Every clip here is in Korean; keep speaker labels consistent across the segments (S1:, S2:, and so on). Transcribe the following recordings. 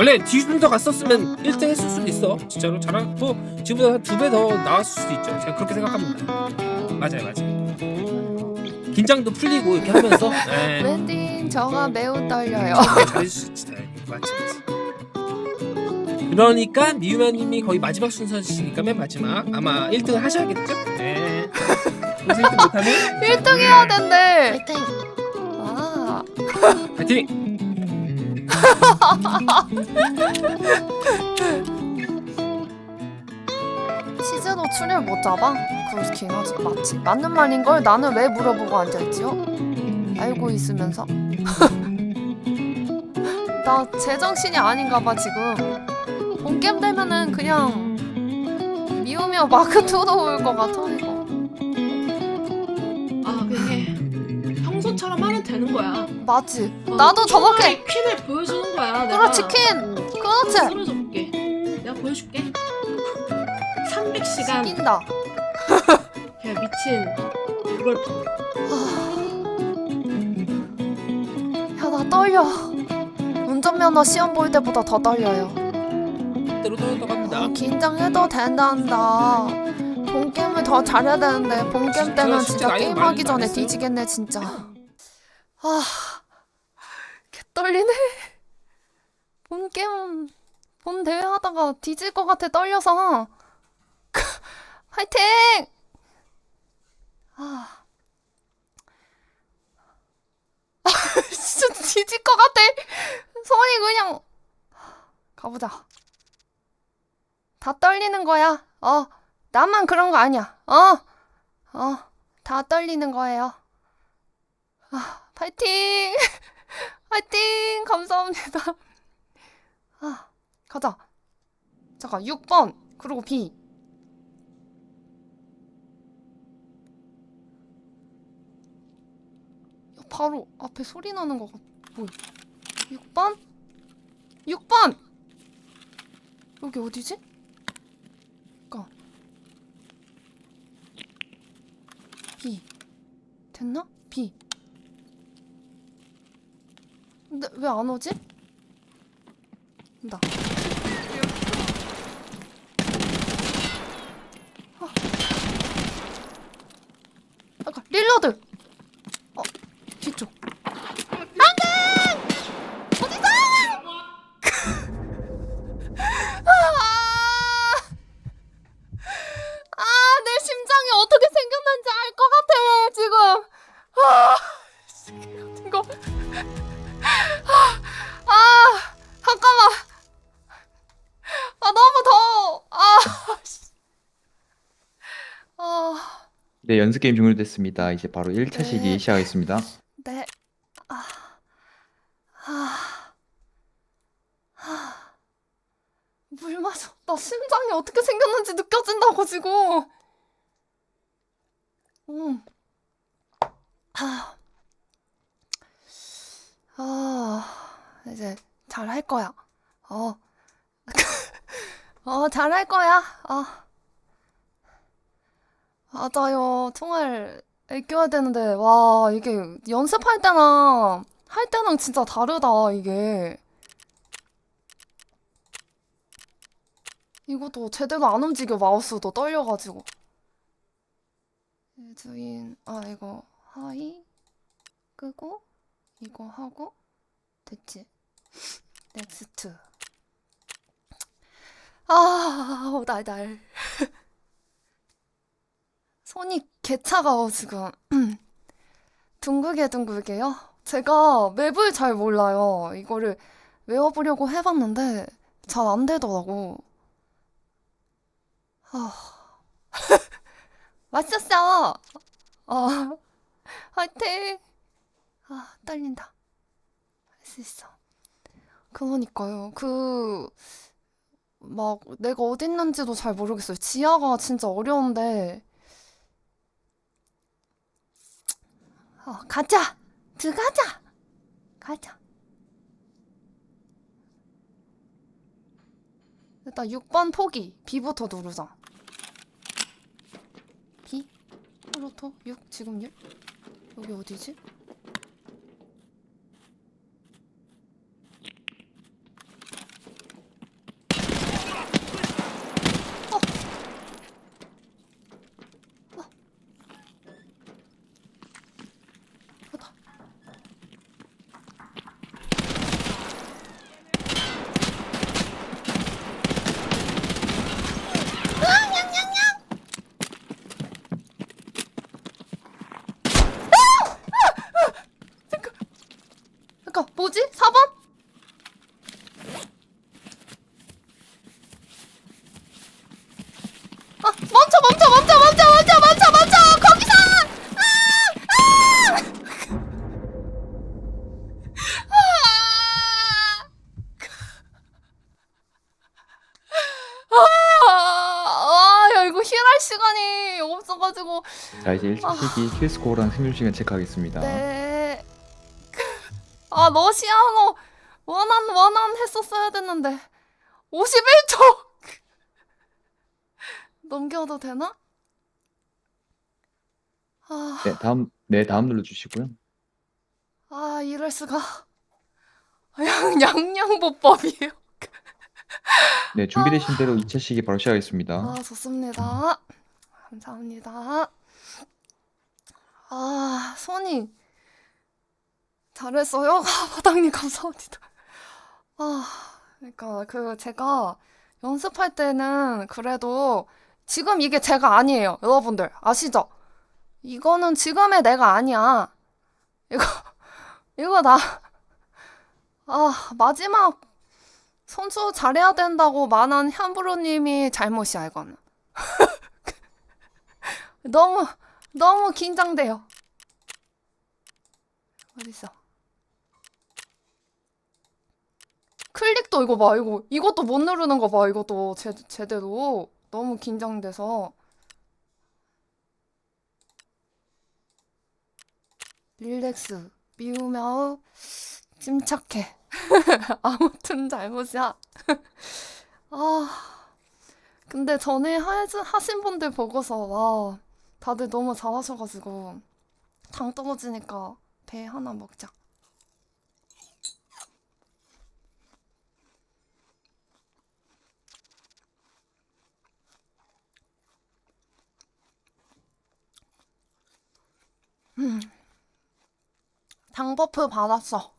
S1: 원래 뒤순서 갔었으면 1등 했을 수도 있어 진짜로 잘한 뭐 지금보다 한두배 더 나왔을 수도 있죠 제가 그렇게 생각합니다 맞아요 맞아요 긴장도 풀리고 이렇게 하면서 네.
S2: 랜딩 저가 매우 떨려요.
S1: 수 있지 다행히 맞지 맞지 그러니까 미유마님이 거의 마지막 순서시니까 맨 마지막 아마 1등을 하셔야겠죠? 네 그래서 1등 못하면
S2: 1등 해야 된대.
S3: 파이팅.
S2: 아,
S1: 파이팅!
S2: 시즈노 출혈 못 잡아? 그렇긴 하지. 맞지. 맞는 말인 걸 나는 왜 물어보고 앉아있지요? 알고 있으면서. 나 제정신이 아닌가 봐 지금. 본게임 되면은 그냥 미우며 마크 2도 올것 같아.
S3: 아 평소처럼 하면 되는 거야.
S2: 맞지.
S3: 어,
S2: 나도 저렇게.
S3: 충분히 퀸을 보여주는 거야.
S2: 그렇지
S3: 내가.
S2: 퀸. 그렇지.
S3: 쓰러져 볼게. 내가 보여줄게. 300시간
S2: 이긴다.
S3: 그냥 미친 이걸
S2: 야 나 떨려. 운전면허 시험 볼 때보다 더 떨려요.
S1: 대로 떨어갑니다
S2: 아, 긴장해도 된단다. 본 게임을 더 잘해야 되는데 본 게임 때는
S1: 제가
S2: 진짜
S1: 진짜 아예
S2: 게임하기
S1: 말도 안
S2: 전에
S1: 했어요.
S2: 뒤지겠네 진짜. 아, 개 떨리네. 본 게임 본 대회 하다가 뒤질 것 같아 떨려서. 화이팅! 아, 아, 진짜 뒤질 것 같아. 손이 그냥 가보자. 다 떨리는 거야. 어, 나만 그런 거 아니야. 어, 어, 다 떨리는 거예요. 아, 파이팅! 파이팅! 감사합니다. 아, 가자. 잠깐, 6번. 그리고 B. 야, 바로 앞에 소리 나는 거 같, 뭐야? 6번? 6번! 여기 어디지? 잠깐. B. 됐나? B. 근데 왜 안 오지? 나. 아.
S4: 네, 연습 게임 종료됐습니다. 이제 바로 1차 시기
S2: 네.
S4: 시작하겠습니다.
S2: 네. 아, 아, 아. 물 마셔. 나 심장이 어떻게 생겼는지 느껴진다고 지금. 음. 아, 아, 이제 잘 할 거야. 어, 어, 잘 할 거야. 아, 맞아요. 총알 애껴야 되는데, 와, 이게 연습할 때랑 할 때랑 진짜 다르다, 이게. 이것도 제대로 안 움직여, 마우스도 떨려가지고. 예, 주인, 아, 이거, 하이, 끄고, 이거 하고, 됐지. 넥스트. 아, 날날. 손이 개 차가워, 지금. 둥글게 둥글게요? 제가 맵을 잘 몰라요. 이거를 외워보려고 해봤는데 잘 안 되더라고. 아, 맛있었어. 아, 화이팅. 아, 떨린다. 할 수 있어. 그러니까요. 그, 막, 내가 어디 있는지도 잘 모르겠어요. 지하가 진짜 어려운데. 어, 가자! 들어가자! 가자. 일단 6번 포기. B부터 누르자. B? 프로토 6? 지금 6? 여기 어디지? 시간이 없어가지고
S4: 자 이제 1차 시기 킬스코어랑 생존 시간 체크하겠습니다.
S2: 네. 아 러시아어 원한 원한 했었어야 됐는데 51초 넘겨도 되나? 아,
S4: 네 다음 네 다음 눌러주시고요.
S2: 아 이럴 수가. 양 양양보법이에요.
S4: 네 준비되신 대로 2차 시기 바로 시작하겠습니다.
S2: 아 좋습니다. 감사합니다. 아 손이 잘했어요. 아, 바닥님 감사합니다. 아 그러니까 그 제가 연습할 때는 그래도 지금 이게 제가 아니에요. 여러분들 아시죠? 이거는 지금의 내가 아니야. 이거 이거 나 아, 마지막 선수 잘해야 된다고 말한 현브로님이 잘못이야, 이거는. 너무, 너무 긴장돼요. 어딨어? 클릭도 이거 봐, 이거. 이것도 못 누르는 거 봐, 이것도 제, 제대로. 너무 긴장돼서. 릴렉스, 미우мя우, 침착해. 아무튼 잘못이야. 아, 근데 전에 하, 하신 분들 보고서, 와, 다들 너무 잘하셔가지고, 당 떨어지니까 배 하나 먹자. 음. 당 버프 받았어.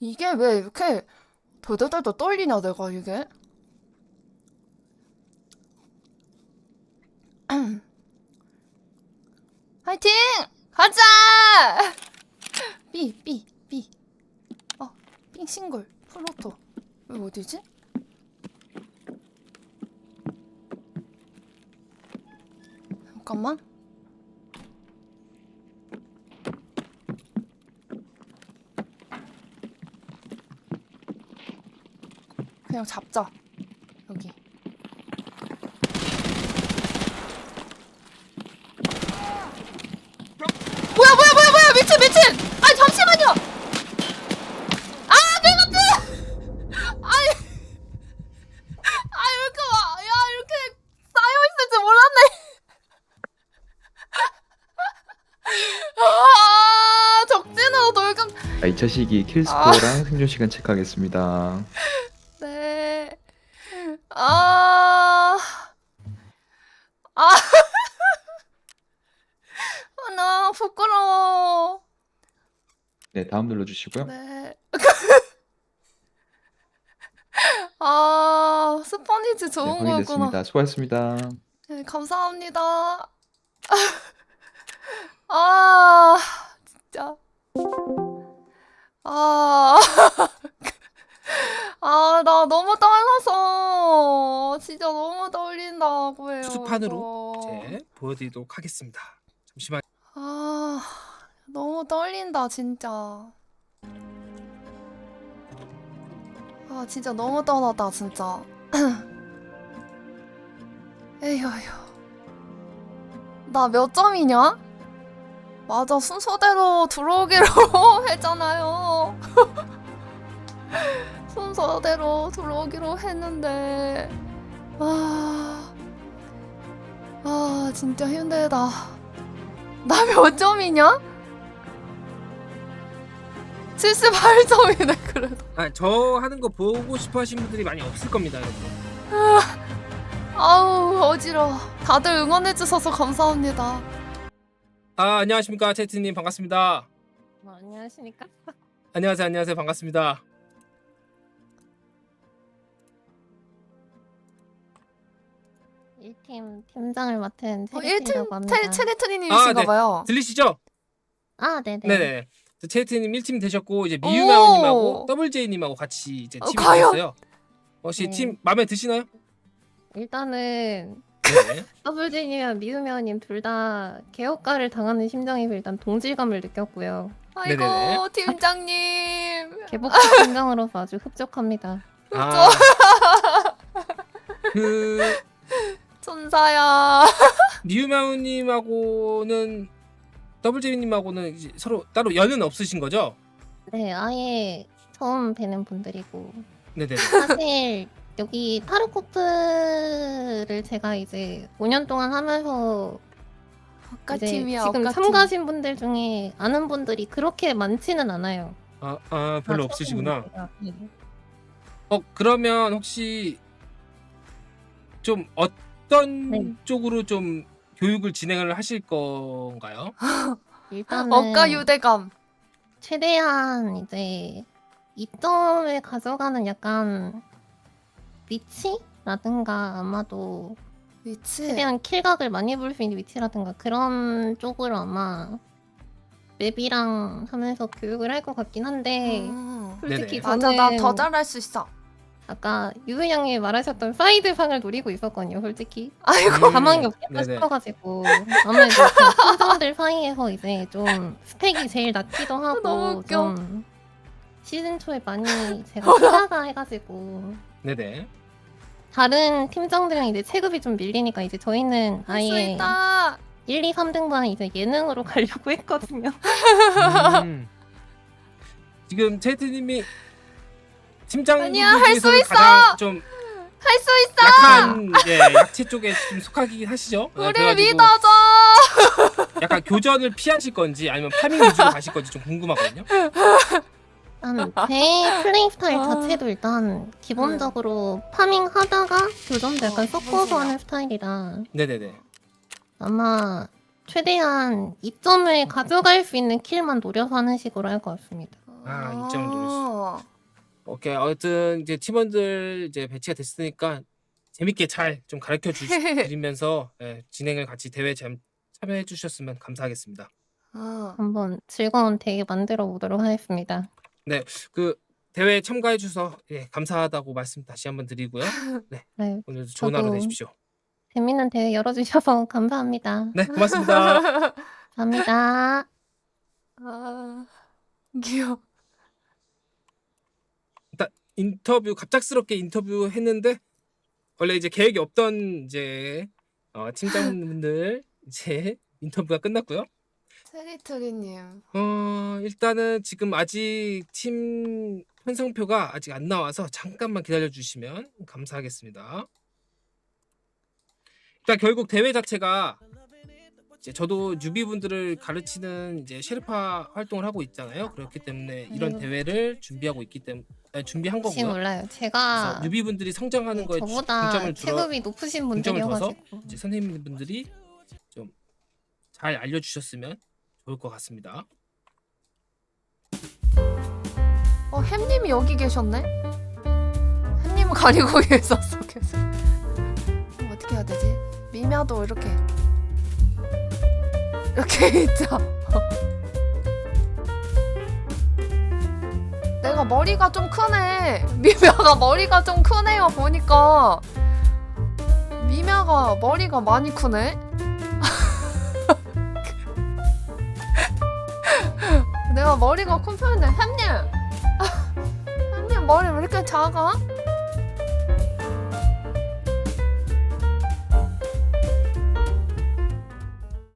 S2: 이게 왜 이렇게 더더더더 떨리냐 내가 이게 화이팅! 가자! B B B 어삥 싱글 플로토 여기 어디지? 잠깐만. 그냥 잡자 여기 뭐야 뭐야 뭐야 뭐야 미친 미친 아니 잠시만요 아 내가 또 아니 아 이렇게 와- 야 이렇게 쌓여 있을 줄 몰랐네 아 적진으로 돌금
S4: 자 2차 시기 킬스코어랑 생존 시간 체크하겠습니다.
S2: 네. 아. 아. 아, 나 부끄러워.
S4: 네 다음 눌러주시고요.
S2: 네. 아,
S4: 네
S2: 좋은 거였구나.
S4: 확인됐습니다. 수고하셨습니다.
S2: 네, 감사합니다. 아, 아, 나 너무 떨려서. 진짜 너무 떨린다고 해요.
S1: 수판으로
S2: 이거.
S1: 이제 보여드리도록 하겠습니다. 잠시만.
S2: 아, 너무 떨린다, 진짜. 아, 진짜 너무 떨었다, 진짜. 에휴, 에휴. 나 몇 점이냐? 맞아, 순서대로 들어오기로 했잖아요. 순서대로 들어오기로 했는데. 아, 아, 진짜 힘들다. 나 몇 점이냐? 78점이네 그래도
S1: 아, 저 하는 거 보고 싶어 하시는 분들이 많이 없을 겁니다, 여러분.
S2: 아우 어지러워 다들 응원해 주셔서 감사합니다
S1: 아, 안녕하십니까. 채트님 반갑습니다.
S5: 뭐, 안녕하십니까?
S1: 안녕하세요. 안녕하세요. 반갑습니다.
S5: 일팀 팀장을 맡은
S2: 어,
S5: 체리팀이라고 합니다.
S2: 테, 체리트리님이신가
S1: 아, 네.
S2: 봐요
S1: 들리시죠?
S5: 아, 네네.
S1: 네네. 채트님 1팀 되셨고 이제 미유마오님하고
S2: 오.
S1: 더블제이님하고 같이 이제
S2: 어,
S1: 팀이
S2: 과연?
S1: 되셨어요. 혹시
S5: 네.
S1: 팀 마음에 드시나요?
S5: 일단은
S1: 네.
S5: 더블제이님이랑 미우면님 둘 다 개혁가를 당하는 심정이 일단 동질감을 느꼈고요.
S2: 아이고
S1: 네네네.
S2: 팀장님
S5: 개복자 심정으로서 아주 흡족합니다.
S1: 아, 그
S2: 천사야.
S1: 미유마우님하고는 더블제이님하고는 이제 서로 따로 연은 없으신 거죠?
S5: 네, 아예 처음 뵈는 분들이고
S1: 네네.
S5: 사실 여기 타르코프를 제가 이제 5년 동안 하면서
S2: 아까
S5: 이제
S2: 팀이야.
S5: 지금
S2: 아까
S5: 참가하신 분들 중에 아는 분들이 그렇게 많지는 않아요.
S1: 아, 아 별로
S5: 다
S1: 없으시구나.
S5: 네.
S1: 어 그러면 혹시 좀 어떤
S5: 네.
S1: 쪽으로 좀 교육을 진행을 하실 건가요?
S5: 일단은
S2: 억가 유대감.
S5: 최대한 이제 이점을 가져가는 약간 위치라든가 아마도
S2: 위치.
S5: 최대한 킬각을 많이 볼 수 있는 위치라든가 그런 쪽으로 아마 맵이랑 하면서 교육을 할 것 같긴 한데
S2: 음.
S5: 솔직히
S1: 네네.
S2: 맞아,
S5: 저는
S2: 나 더 잘할 수 있어.
S5: 아까 유우 양이 말하셨던 사이드 방을 노리고 있었거든요 솔직히
S2: 아이고.
S1: 음,
S5: 가망이 없겠다
S1: 네네.
S5: 싶어가지고 아무래도 그 팀장들 사이에서 이제 좀 스펙이 제일 낮기도
S2: 너무
S5: 하고
S2: 웃겨.
S5: 좀 시즌 초에 많이 제가 투자가 해가지고
S1: 네네.
S5: 다른 팀장들이랑 이제 체급이 좀 밀리니까 이제 저희는
S2: 할 수
S5: 아예
S2: 있다.
S5: 1, 2, 3등반 이제 예능으로 가려고 했거든요.
S1: 음. 지금 채트님이 팀장님
S2: 아니야, 할수 있어!
S1: 가장 좀
S2: 할 수 있어.
S1: 약한 예, 약체 쪽에 좀 속하긴 하시죠? 네,
S2: 우리
S1: 그래가지고
S2: 믿어줘.
S1: 약간 교전을 피하실 건지 아니면 파밍 위주로 가실 건지 좀 궁금하거든요.
S5: 일단 제 플레이 스타일
S2: 아.
S5: 자체도 일단 기본적으로 파밍 하다가 교전도 약간
S2: 어,
S5: 섞어서. 하는 스타일이라
S1: 네네네.
S5: 아마 최대한 이점을 가져갈 수 있는 킬만 노려서 하는 식으로 할 것 같습니다.
S1: 아, 이점을 노릴 수
S2: 어.
S1: 오케이 어쨌든 이제 팀원들 이제 배치가 됐으니까 재밌게 잘 좀 가르쳐 주시면서 예, 진행을 같이 대회 참, 참여해 주셨으면 감사하겠습니다.
S2: 어.
S5: 한번 즐거운 대회 만들어 보도록 하겠습니다.
S1: 그 대회 참가해 주셔서 예, 감사하다고 말씀 다시 한번 드리고요.
S5: 네,
S1: 오늘도 좋은 하루
S5: 저도-
S1: 되십시오.
S5: 재밌는 대회 열어주셔서 감사합니다.
S1: 네, 고맙습니다.
S5: 감사합니다.
S2: 아, 귀여워.
S1: 인터뷰 갑작스럽게 인터뷰 했는데 원래 이제 계획이 없던 이제 어, 팀장분들 이제 인터뷰가 끝났고요.
S2: 트리트리님.
S1: 어 일단은 지금 아직 팀 편성표가 아직 안 나와서 잠깐만 기다려 주시면 감사하겠습니다. 일단 결국 대회 자체가 이제 저도 뉴비분들을 가르치는 이제 셰르파 활동을 하고 있잖아요. 그렇기 때문에 이런
S5: 음.
S1: 대회를 준비하고 있기 때문에 아니, 준비한
S5: 혹시
S1: 거고요.
S5: 몰라요.
S1: 그래서
S5: 제가
S1: 뉴비분들이 성장하는 거에 주-
S5: 저보다
S1: 중점을 들어
S5: 체급이 높으신
S1: 중점을 둬서
S5: 분들이어가지고
S1: 이제 선생님분들이 좀 잘 알려주셨으면 좋을 것 같습니다.
S2: 어, 햄님이 여기 계셨네? 햄님 가리고 있었어, 계속. 그럼 어떻게 해야 되지? 미미야도 이렇게. 이렇게 있자. 내가 머리가 좀 크네. 미미야가 머리가 좀 크네요, 보니까. 미미야가 머리가 많이 크네? 머리가 큰 편인데, 햄님! 햄님 머리 왜 이렇게 작아?